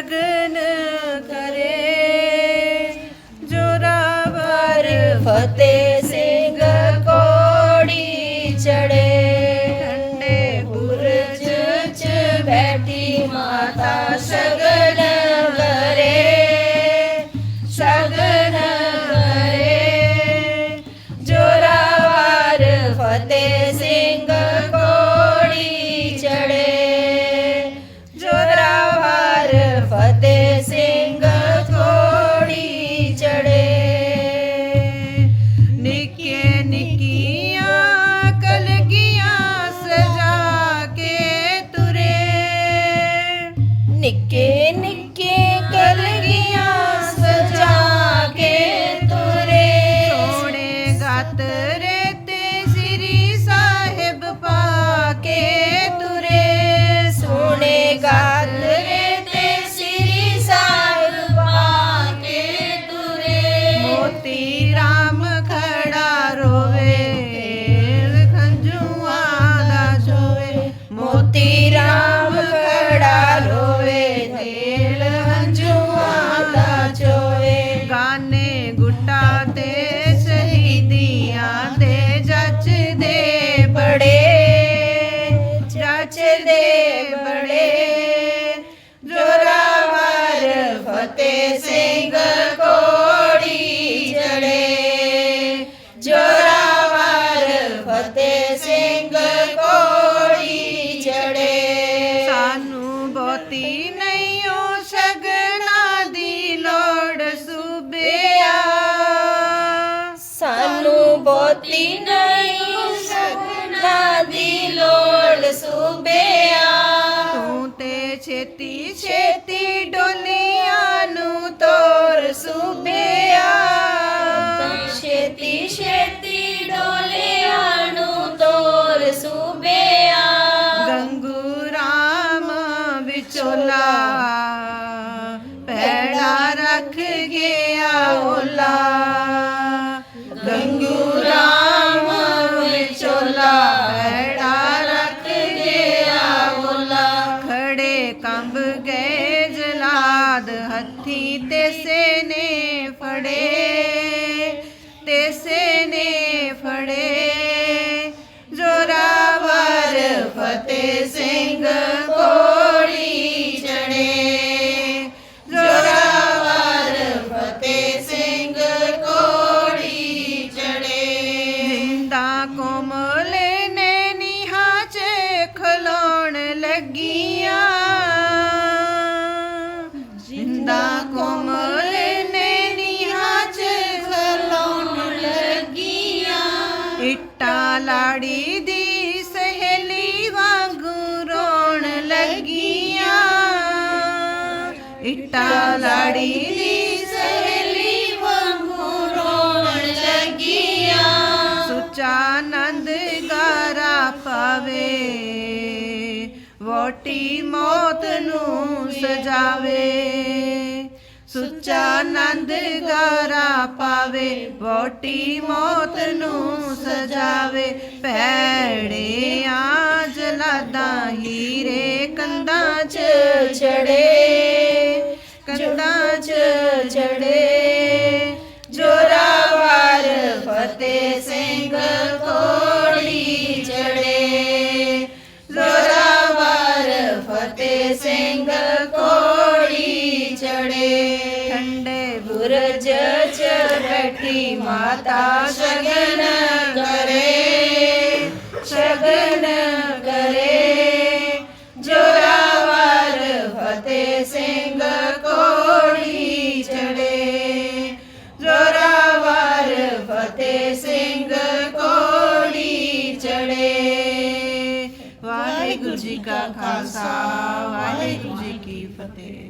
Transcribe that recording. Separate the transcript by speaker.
Speaker 1: ਸ਼ਗਨ ਬਹੁਤੀ ਨਹੀਂ ਸਗਨਾ ਦੀ ਲੋੜ ਸੁਬਿਆ। ਤੂੰ ਤੇ ਛੇਤੀ ਛੇਤੀ ਡੋਲੀਆਂ ਨੂੰ ਤੋਰ ਸੁਬਿਆ।
Speaker 2: ਛੇਤੀ ਛੇਤੀ ਡੋਲਿਆਂ ਨੂੰ ਤੋਰ ਸੁਬਿਆ।
Speaker 1: ਗੰਗੂ ਰਾਮ ਵਿਚੋਲਾ ਪੈੜਾ ਰੱਖ ਗਿਆ ਓਲਾ। ਹੱਥੀ ਤੇ ਨੇ ਫੜੇ ਤੇ ਨੇ ਫੜੇ ਜੋਰਾਵਰ ਫਤਿਹ ਸਿੰਘ ਇੱਟਾਂ ਲਾੜੀ ਦੀ ਸਹੇਲੀ ਵਾਂਗੂ ਰੋਣ ਲੱਗੀਆਂ। ਇੱਟਾਂ ਲਾੜੀ ਦੀ ਸਹੇਲੀ ਵਾਂਗੂ ਰੋਣ ਲੱਗੀਆਂ। ਸੁੱਚਾ ਆਨੰਦ ਗਾਰਾ ਪਾਵੇ ਵੋਟੀ ਮੌਤ ਨੂੰ ਸਜਾਵੇ। ਸੁੱਚਾ ਨੰਦ ਗਾਰਾ ਪਾਵੇ ਵੋਟੀ ਮੌਤ ਨੂੰ ਸਜਾਵੇ। ਭੈੜੇ ਆ ਜਲਾਦਾਂ ਹੀਰੇ ਕੰਧਾਂ 'ਚ
Speaker 2: ਚੜੇ। ਬੈਠੀ ਮਾਤਾ ਸ਼ਗਨ ਕਰੇ ਸ਼ਗਨ ਕਰੇ। ਜੋਰਾਵਰ ਫਤਿਹ ਸਿੰਘ ਕੋੜੀ ਚੜੇ। ਜੋਰਾਵਰ ਫਤਿਹ ਸਿੰਘ ਕੋੜੀ ਚੜੇ।
Speaker 1: ਵਾਹਿਗੁਰੂ ਜੀ ਕਾ ਖਾਲਸਾ, ਵਾਹਿਗੁਰੂ ਜੀ ਕੀ ਫਤਿਹ।